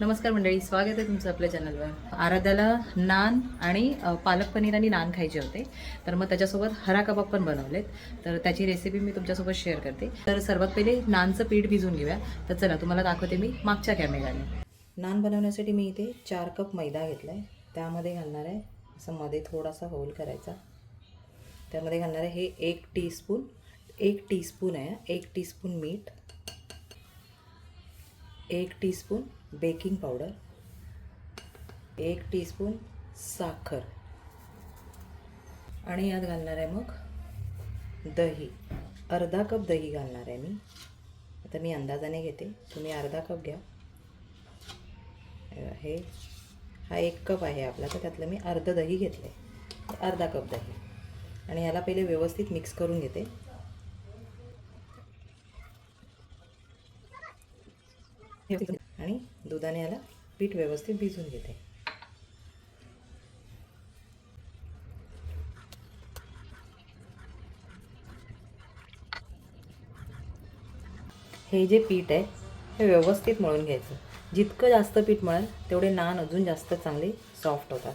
नमस्कार मंडळी स्वागत आहे तुमचं आपल्या चॅनलवर. आराध्याला नान आणि पालक पनीर आणि नान खायचे होते. तर मग त्याच्यासोबत हरा कबाब पण बनवलेत. तर त्याची रेसिपी मी तुमच्यासोबत शेअर करते. तर सर्वात पहिले नानचं पीठ भिजून घेऊया. तर चला तुम्हाला दाखवते मी मागच्या कॅमेऱ्याने नान बनवण्यासाठी मी इथे चार कप मैदा घेतला आहे त्यामध्ये घालणार आहे असं मध्ये थोडासा होल करायचा. त्यामध्ये घालणार आहे हे एक टीस्पून एक टीस्पून आहे एक टीस्पून मीठ एक टीस्पून बेकिंग पावडर एक टीस्पून साखर आणि यात घालणार आहे मग दही. अर्धा कप दही घालणार आहे मी. आता मी अंदाजाने घेते. तुम्ही अर्धा कप घ्या. हे हा एक कप आहे आपला तर त्यातलं मी अर्ध दही घेतलं आहे अर्धा कप दही. आणि याला पहिले व्यवस्थित मिक्स करून घेते. आणि दुधाने याला पीठ व्यवस्थित भिजून घेते. हे जे पीठ आहे हे व्यवस्थित मळून घ्यायचं. जितकं जास्त पीठ मळेल तेवढे नान अजून जास्त चांगले सॉफ्ट होतात.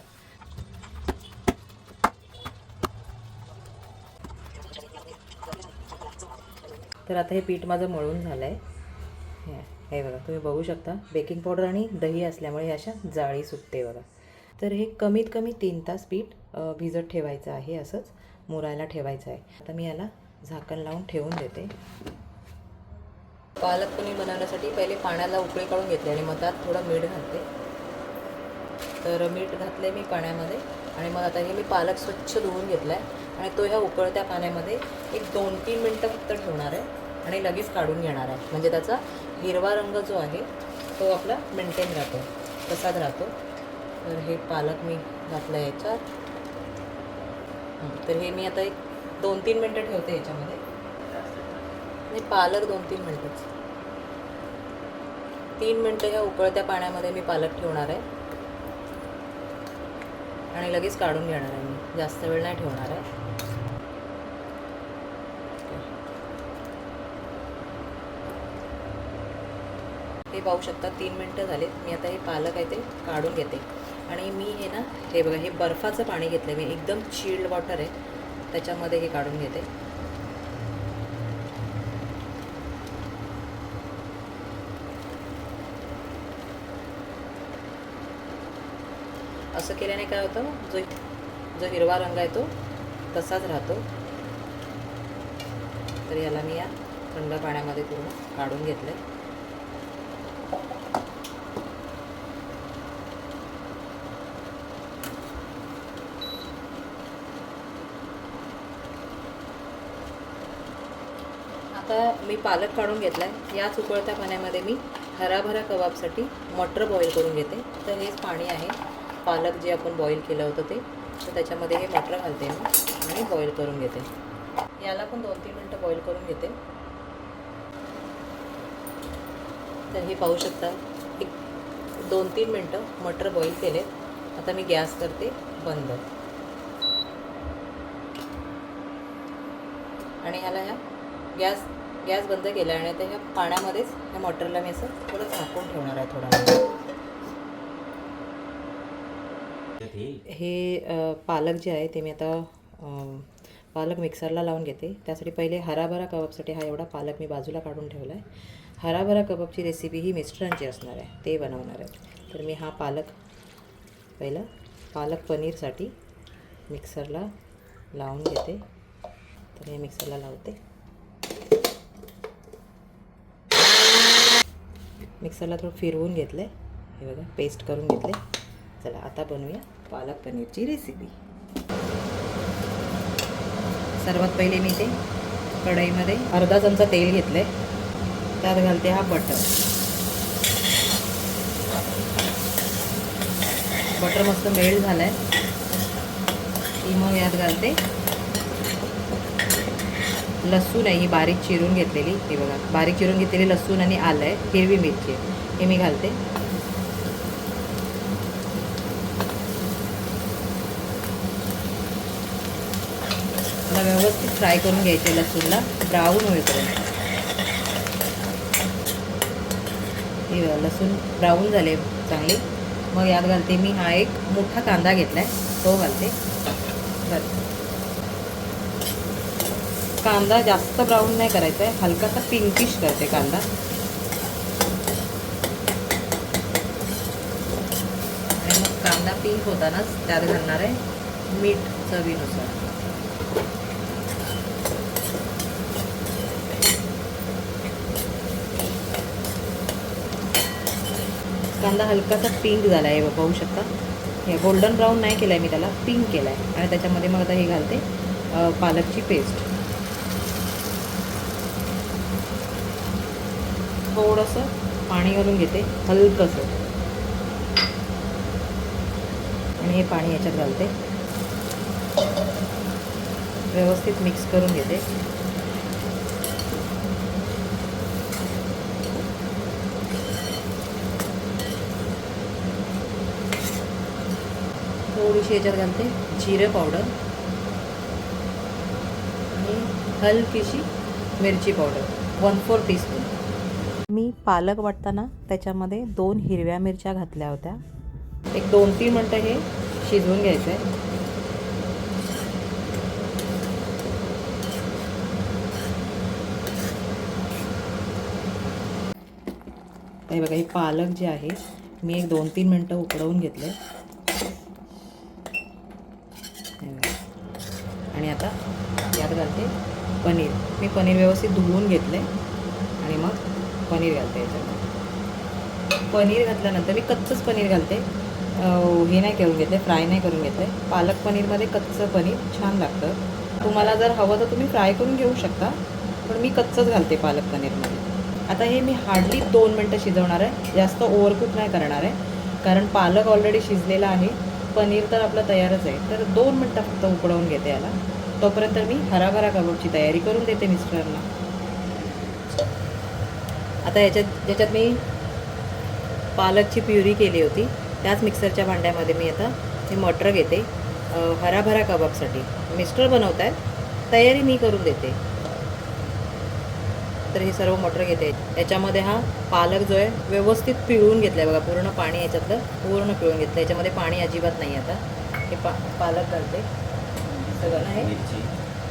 तर आता हे पीठ माझं मळून झालं आहे हे- बघा तुम्ही बघू शकता बेकिंग पावडर आणि दही असल्यामुळे अशा जाळी सुटते बघा. तर हे कमीत कमी तीन तास पीठ भिजत ठेवायचं आहे असंच मुरायला ठेवायचं आहे. आता मी याला झाकण लावून ठेवून देते. पालक पनीर बनवण्यासाठी पहिले पाण्याला उकळी काढून घेतली आणि मग त्यात थोडं मीठ घालते. तर मीठ घातले मी पाण्यामध्ये आणि मग आता हे मी पालक स्वच्छ धुवून घेतला आहे आणि तो ह्या उकळत्या पाण्यामध्ये एक दोन तीन मिनटं फक्त ठेवणार आहे आणि लगेच काढून घेणार आहे. म्हणजे त्याचा हिरवा रंग जो आहे तो आपला मेंटेन राहतो तसाच राहतो. तर हे पालक मी घातलं आहे याच्यात तर हे मी आता एक दोन तीन मिनटं ठेवते याच्यामध्ये. आणि पालक दोन तीन मिनटंच तीन मिनटं ह्या उकळत्या पाण्यामध्ये मी पालक ठेवणार आहे. आणि लगेच काढून घेणार आहे मी. जास्त वेळ नाही ठेवणार आहे. हे पाहू शकता. तीन मिनटं झालेत. मी आता हे पालक आहे ते काढून घेते. आणि मी हे ना हे बघा हे बर्फाचं पाणी घेतलं मी एकदम चिल्ड वॉटर आहे. त्याच्यामध्ये हे काढून घेते. असं केल्याने काय होतं? जो जो हिरवा रंग आहे तो तसाच राहतो. तर याला मी या थंड पाण्यामध्ये पूर्ण काढून घेतलं आहे आता मी पालक काढून घेतला आहे याच उकळत्या पाण्यामध्ये मी हराभरा कबाबसाठी मटर बॉईल करून घेते. तर हेच पाणी आहे. पालक जे आपण बॉईल केलं होतं ते. तर त्याच्यामध्ये हे मटर घालते मी आणि बॉईल करून घेते. याला पण दोन तीन मिनटं बॉईल करून घेते. तर हे पाहू शकता एक दोन तीन मिनटं मटर बॉईल केले आता मी गॅस करते बंद. आणि ह्याला ह्या गॅस गॅस बंद केला आणि आता ह्या पाण्यामध्येच ह्या मटरला मी असं थोडं झाकून ठेवणार आहे थोडा हे पालक जे आहे ते मी आता पालक मिक्सरला लावून घेते. त्यासाठी पहिले हराभरा कबाबसाठी हा एवढा पालक मी बाजूला काढून ठेवला आहे हराभरा कबाबची रेसिपी ही मिस्टरांची असणार आहे. ते बनवणार आहे. तर मी हा पालक पहिला पालक पनीरसाठी मिक्सरला लावून घेते. तर हे मिक्सरला लावते. मिक्सरला थोडं फिरवून घेतलं आहे हे बघा पेस्ट करून घेतले चला आता बनवूया पालक पनीरची रेसिपी सर्वात पहिले मी ते कढईमध्ये अर्धा चमचा तेल घेतलं आहे त्यात घालते हा बटर. बटर मस्त मेल्ट झालं आहे की मग यात घालते लसूण आहे ही बारीक चिरून घेतलेली. हे बघा बारीक चिरून घेतलेली लसूण आणि आलं आहे हिरवी मिरची आहे. हे मी घालते. मला व्यवस्थित फ्राय करून घ्यायचे लसूणला ब्राऊन होईपर्यंत. हे बघा, लसूण ब्राऊन झाले चांगले. मग यात घालते मी हा एक मोठा कांदा घेतला आहे तो घालते. बरं कांदा जास्त ब्राऊन नाही करायचा आहे हलकासा पिंकिश करते कांदा. आणि मग कांदा पिंक होतानाच त्यात घालणार आहे मीठ चवीनुसार. कांदा हलकासा पिंक झाला आहे पाहू शकता. हे गोल्डन ब्राऊन नाही केला आहे मी त्याला पिंक केला आहे आणि त्याच्यामध्ये मग आता हे घालते पालकची पेस्ट थोडंसं पाणी घालून घेते हलकंसं. आणि हे पाणी याच्यात घालते. व्यवस्थित मिक्स करून घेते. थोडीशी याच्यात घालते जिरं पावडर. आणि हलकीशी मिरची पावडर. वन फोर टीस्पून मी पालक वाटताना त्याच्यामध्ये दोन हिरव्या मिरच्या घातल्या होत्या. एक दोन तीन मिनटं हे शिजवून घ्यायचं आहे हे बघा हे पालक जे आहे मी एक दोन तीन मिनटं उकडवून घेतले. आणि आता यात घालते पनीर. मी पनीर व्यवस्थित धुवून घेतले. आणि मग पनीर घालते याच्यात. पनीर घातल्यानंतर मी कच्चंच पनीर घालते. हे नाही करून घेतले फ्राय नाही करून घेतले. पालक पनीरमध्ये कच्चं पनीर छान लागतं. तुम्हाला जर हवं तर तुम्ही फ्राय करून घेऊ शकता पण मी कच्चंच घालते पालक पनीरमध्ये. आता हे मी हार्डली दोन मिनटं शिजवणार आहे. जास्त ओव्हरकुक नाही करणार आहे. कारण पालक ऑलरेडी शिजलेला आहे. पनीर तर आपलं तयारच आहे. तर दोन मिनटं फक्त उकडवून घेते याला. तोपर्यंत मी हराभरा कबाबची तयारी करून देते मिस्टरांना. आता याच्यात ज्याच्यात मी पालकची प्युरी केली होती त्याच मिक्सरच्या भांड्यामध्ये मी आता हे मटर घेते हराभरा कबाबसाठी. मिस्टर बनवत आहेत तयारी मी करून देते. तर हे सर्व मटर घेते. याच्यामध्ये हा पालक जो आहे व्यवस्थित पिळून घेतला आहे बघा पूर्ण पाणी याच्यातलं पूर्ण पिळून घेतलं याच्यामध्ये पाणी अजिबात नाही आता. हे पा पालक घालते सगळं हे मिरची.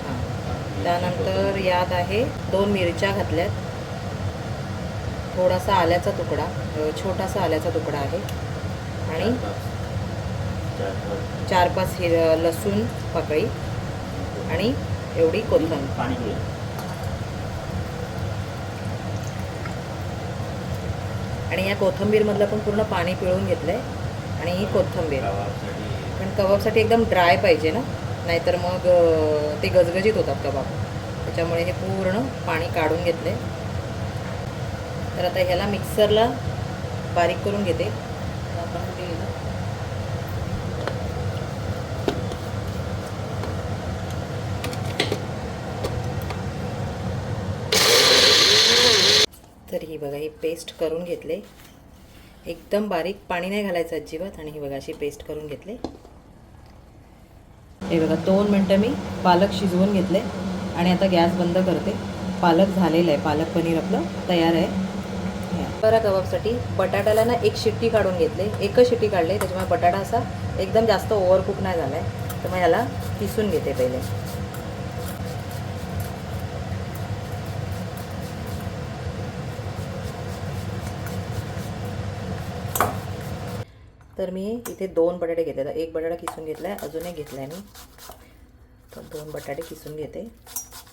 हां. त्यानंतर यात आहे दोन मिरच्या घातल्यात. थोडासा आल्याचा तुकडा छोटासा आल्याचा तुकडा आहे. आणि चार पाच हिर लसूण पाकळी आणि एवढी कोथिंबीर. पाणी आणि या कोथिंबीरमधलं पण पूर्ण पाणी पिळून घेतलं आहे आणि ही कोथिंबीर. पण कबाबसाठी एकदम ड्राय पाहिजे ना? नाहीतर मग ते गजगजीत होतात कबाब. त्याच्यामुळे हे पूर्ण पाणी काढून घेतले तर आता ह्याला मिक्सरला बारीक करून घेते. आपण कुठे गेलो? तर ही बघा ही पेस्ट करून घेतले. एकदम बारीक पाणी नाही घालायचं अजिबात आणि ही बघा अशी पेस्ट करून घेतले. हे बघा दोन मिनटं मी पालक शिजवून घेतले. आणि आता गॅस बंद करते. पालक झालेलं आहे. पालक पनीर आपलं तयार आहे. बरा कबाबसाठी बटाट्याला ना एक शिट्टी काढून घेतले एकच शिट्टी काढली त्याच्यामुळे बटाटा असा एकदम जास्त ओव्हरकुक नाही झाला आहे तर मग याला किसून घेते पहिले. तर मी इथे दोन बटाटे घेतले तर एक बटाटा किसून घेतला आहे अजून एक घेतला आहे मी. तर दोन बटाटे किसून घेते.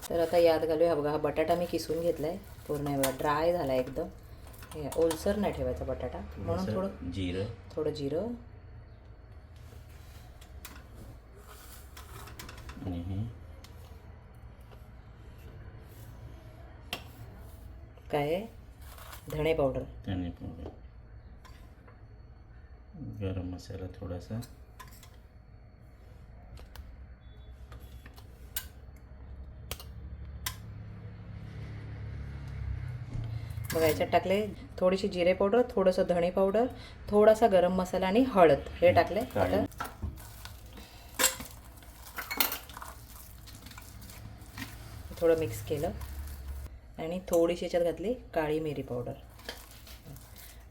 तर आता याद घालूया. हा बघा हा बटाटा मी किसून घेतला आहे पूर्ण बघा ड्राय झाला आहे एकदम. हे ओलसर नाही ठेवायचा बटाटा. म्हणून थोडं जिरं. थोडं जिरं. आणि काय धणे पावडर धने पावडर गरम मसाला थोडासा. बघा याच्यात टाकले थोडीशी जिरे पावडर थोडंसं धणे पावडर थोडासा गरम मसाला आणि हळद. हे टाकले. आता थोडं मिक्स केलं. आणि थोडीशी याच्यात घातली काळी मिरी पावडर.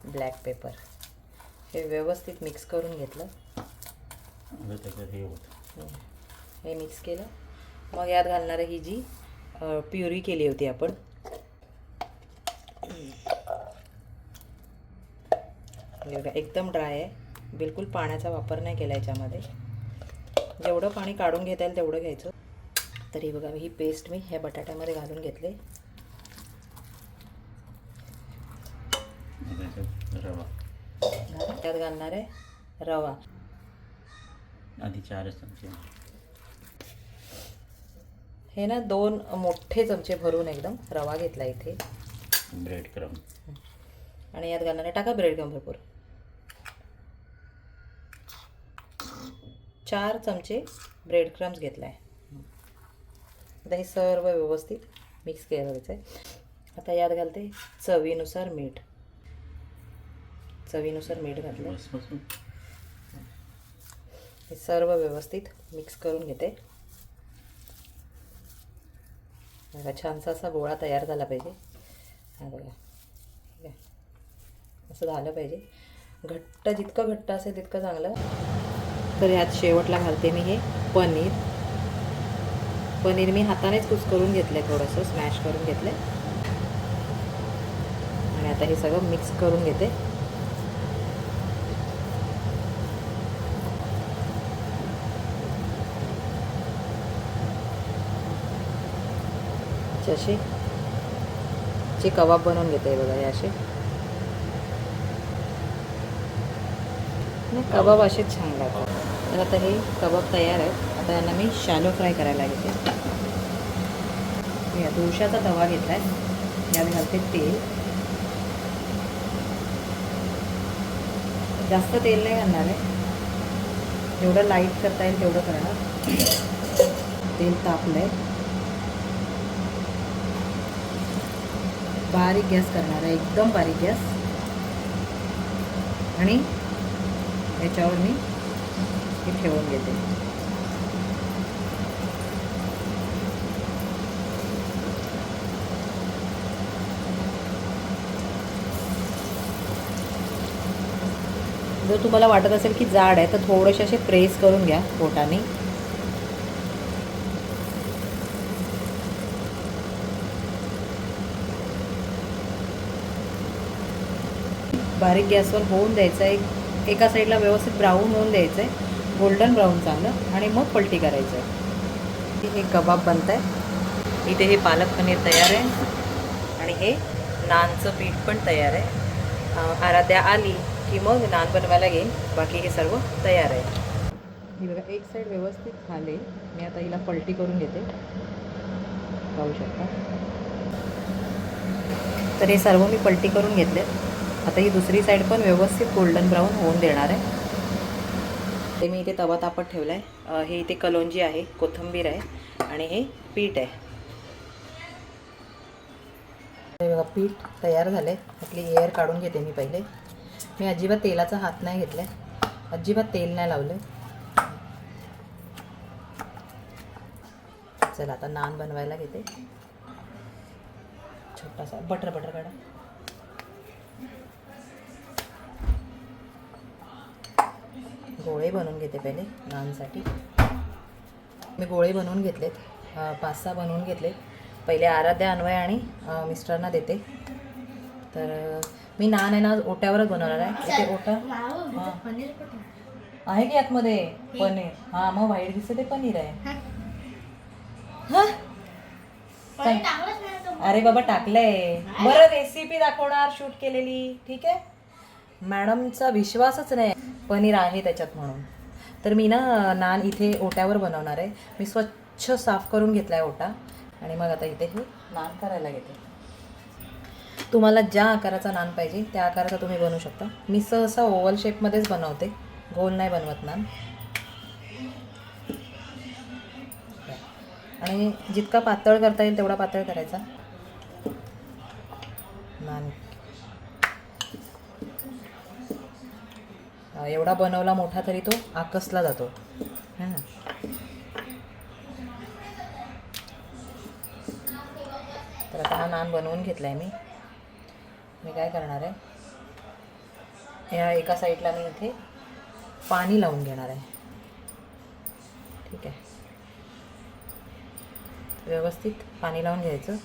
Black paper. हे व्यवस्थित मिक्स करून घेतलं. होतं. हे मिक्स केलं. मग यात घालणार ही जी प्युरी केली होती आपण हे बघा, एकदम ड्राय आहे. बिलकुल पाण्याचा वापर नाही केला याच्यामध्ये. जेवढं पाणी काढून घेता येईल तेवढं घ्यायचं. तरी बघा ही पेस्ट मी ह्या बटाट्यामध्ये घालून घेतले. रवा. त्यात घालणार आहे रवा. आधी चारच चमचे. हे ना दोन मोठे चमचे भरून एकदम रवा घेतला इथे. ब्रेड क्रम आणि यात घालणार आहे टाका ब्रेड गम भरपूर. चार चमचे ब्रेड क्रम्स घेतला आहे आता हे सर्व व्यवस्थित मिक्स करायचं आहे आता यात घालते चवीनुसार मीठ. चवीनुसार मीठ घातलं हे सर्व व्यवस्थित मिक्स करून घेते. बघा छानसा असा गोळा तयार झाला पाहिजे. हा बघा. ठीक आहे. असं झालं पाहिजे. घट्ट जितकं घट्ट असेल तितकं चांगलं तर ह्यात शेवटला घालते मी हे पनीर. पनीर मी हातानेच कुस करून घेतलं आहे थोडंसं स्मॅश करून घेतलं आहे आणि आता हे सगळं मिक्स करून घेते. असे जे कबाब बनवून घेते बघा हे असे. नाही, कबाब असेच छान लागतात. तर आता हे कबाब तयार आहेत. आता यांना मी शॅलो फ्राय करायला घेते. मी दोशाचा तवा घेतला आहे यात घालते तेल. जास्त तेल नाही घालणार आहे. जेवढं लाइट करता येईल तेवढं करणार. तेल तापलं आहे बारीक गॅस करणार आहे. एकदम बारीक गॅस. आणि याच्यावर मी हे ठेवून घेते. जर तुम्हाला वाटत असेल की जाड आहे तर थोडेसे असे प्रेस करून घ्या बोटाने बारीक गॅसवर होऊन द्यायचा आहे एका साईडला व्यवस्थित ब्राऊन होऊन द्यायचं आहे गोल्डन ब्राऊन चांगलं. आणि मग पलटी करायचं आहे हे कबाब बनत आहे इथे हे पालक पनीर तयार आहे. आणि हे नानचं पीठ पण तयार आहे. आराध्या आली की मग नान बनवायला घेईन. बाकी हे सर्व तयार आहे. ही बघा एक साईड व्यवस्थित झाले. मी आता हिला पलटी करून घेते पाहू शकता. तर हे सर्व मी पलटी करून घेतले आता ही दुसरी साईड पण व्यवस्थित गोल्डन ब्राऊन होऊन देणार आहे. ते मी इथे तवा तापत ठेवला आहे हे इथे कलोंजी आहे कोथिंबीर आहे आणि हे पीठ आहे. बघा पीठ तयार झालं आहे आपली एअर काढून घेते मी पहिले. मी अजिबात तेलाचा हात नाही घेतला आहे अजिबात तेल नाही लावलं चला आता नान बनवायला घेते. छोटासा बटर बटर काढा. गोळे बनवून घेते पहिले नानसाठी मी गोळे बनवून घेतलेत. पाच सहा बनवून घेतले पहिले आराध्या अन्वय आणि मिस्टरांना देते. तर मी नान आहे ना ओट्यावरच बनवणार आहे. इथे ओटा हां. आहे की आतमध्ये? पनीर. हां मग वाईट दिसते ते पनीर आहे. हां. अरे बाबा टाकलंय. बरं रेसिपी दाखवणार शूट केलेली. ठीक आहे? मॅडमचा विश्वासच नाही. पनीर आहे त्याच्यात म्हणून. तर मी ना नान इथे ओट्यावर बनवणार आहे. मी स्वच्छ साफ करून घेतला आहे ओटा. आणि मग आता इथे हे नान करायला घेते. तुम्हाला ज्या आकाराचा नान पाहिजे त्या आकाराचा तुम्ही बनवू शकता. मी सहसा ओव्हल शेपमध्येच बनवते. गोल नाही बनवत नान. आणि जितका पातळ करता येईल तेवढा पातळ करायचा नान अं, एवढा बनवला मोठा तरी तो आकसला जातो. हां. तर आता हा नान बनवून घेतला आहे मी. मी काय करणार आहे? या एका साईडला मी इथे पाणी लावून घेणार आहे. ठीक आहे. व्यवस्थित पाणी लावून घ्यायचं.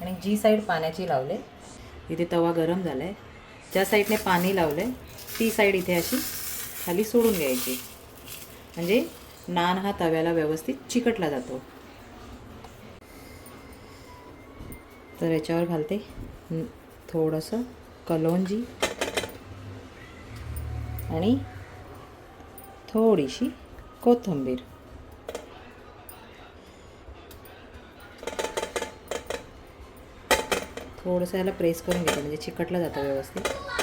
आणि जी साईड पाण्याची लावले इथे तवा गरम झाला आहे ज्या साईडने पाणी लावलं आहे ती साईड इथे अशी खाली सोडून घ्यायची. म्हणजे नान हा तव्याला व्यवस्थित चिकटला जातो. तर याच्यावर घालते. थोडंसं कलोंजी आणि थोडीशी कोथिंबीर. थोडंसं याला प्रेस करून घेते म्हणजे चिकटलं जातं व्यवस्थित.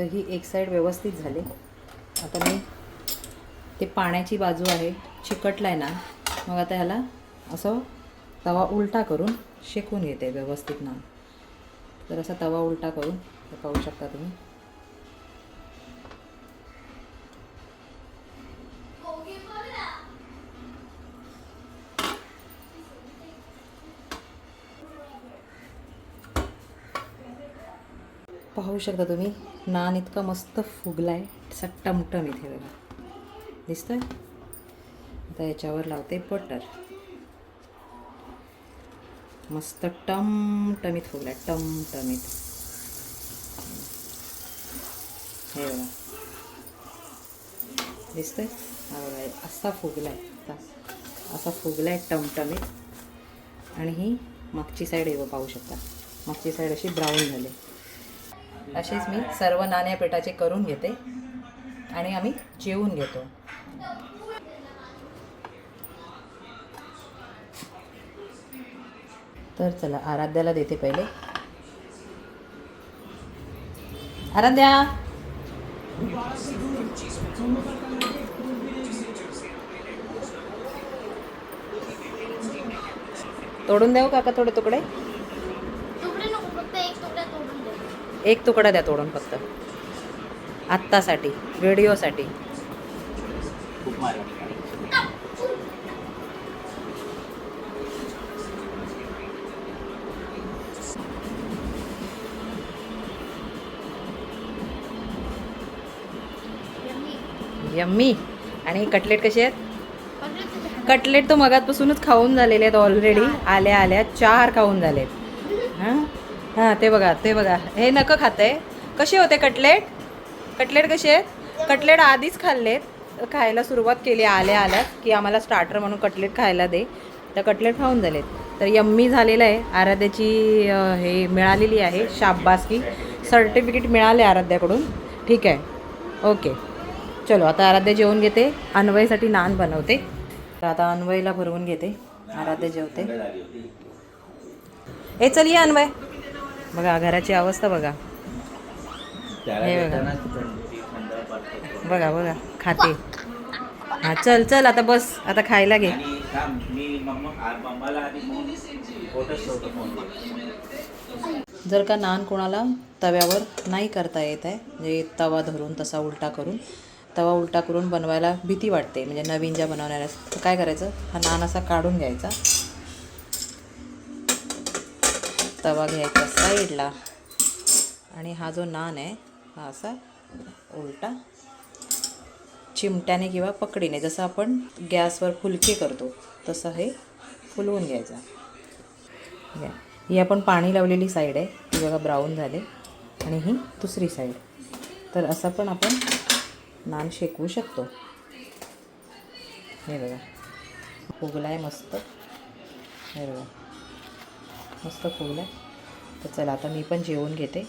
तर ही एक साईड व्यवस्थित झाली. आता मी ते पाण्याची बाजू आहे चिकटला आहे ना मग आता ह्याला असं तवा उलटा करून शेकून घेते व्यवस्थित ना. तर असा तवा उलटा करून हे पाहू शकता तुम्ही. पाहू शकता तुम्ही नान इतका मस्त फुगला आहे असा टमटम इथे बघा. दिसतं आता याच्यावर लावते बटर मस्त टमटमीत फुगला टमटमीत. हे बघा. दिसतंय? हा बघा असा फुगलाय असा. फुगला आहे टमटमीत. आणि ही मागची साईड येऊ पाहू शकता. मागची साईड अशी ब्राऊन झाली. असेच मी सर्व नाण्या पेटाचे करून घेते आणि आम्ही जेवून घेतो. तर चला आराध्याला देते पहिले. आराध्या! तोडून देऊ काका थोडे तुकडे तुकडे नको फक्त एक तुकडा तोडून दे एक तुकडा द्या तोडून फक्त. आत्तासाठी व्हिडिओसाठी. यम्मी. आणि कटलेट कसे आहेत? कटलेट तो मगातपासूनच खाऊन झालेले आहेत ऑलरेडी आल्या आल्या चार खाऊन झालेत. हां ते बघा ते बघा. हे नकं खाते कसे होते कटलेट? कटलेट कसे आहेत? कटलेट आधीच खाल्लेत. खायला सुरुवात केली आल्या आल्या की आम्हाला स्टार्टर म्हणून कटलेट खायला दे. तर कटलेट खाऊन झालेत. तर यम्मी झालेलं आहे. आराध्याची हे मिळालेली आहे शाब्बासकी सर्टिफिकेट मिळाले आराध्याकडून. ठीक आहे. ओके. चलो आता आराध्या जेवून घेते. अन्वयसाठी नान बनवते. तर आता अन्वयला भरवून घेते. आराध्या जेवते. ए चल ये अन्वय. बघा घराची अवस्था बघा. हे बघा. बघा बघा खाते. हा चल चल आता बस आता खायला घे. जर का नान कोणाला तव्यावर नाही करता येत आहे म्हणजे तवा धरून तसा उलटा करून तवा उलटा करून बनवायला भीती वाटते. म्हणजे नवीन ज्या बनवणाऱ्या काय करायचं? हा नान असा काढून घ्यायचा. तवा घ्यायचा साईडला. आणि हा जो नान आहे हा असा उलटा चिमट्याने किंवा पकडीने जसं आपण गॅसवर फुलके करतो तसं हे फुलवून घ्यायचं. ही आपण पाणी लावलेली साईड आहे ती बघा ब्राऊन झाले. आणि ही दुसरी साईड. तर असं पण आपण नान शेकवू शकतो. हे बघा. फुगला आहे मस्त. हे बघा. मस्त खोल आहे तर चला आता मी पण जेवून घेते.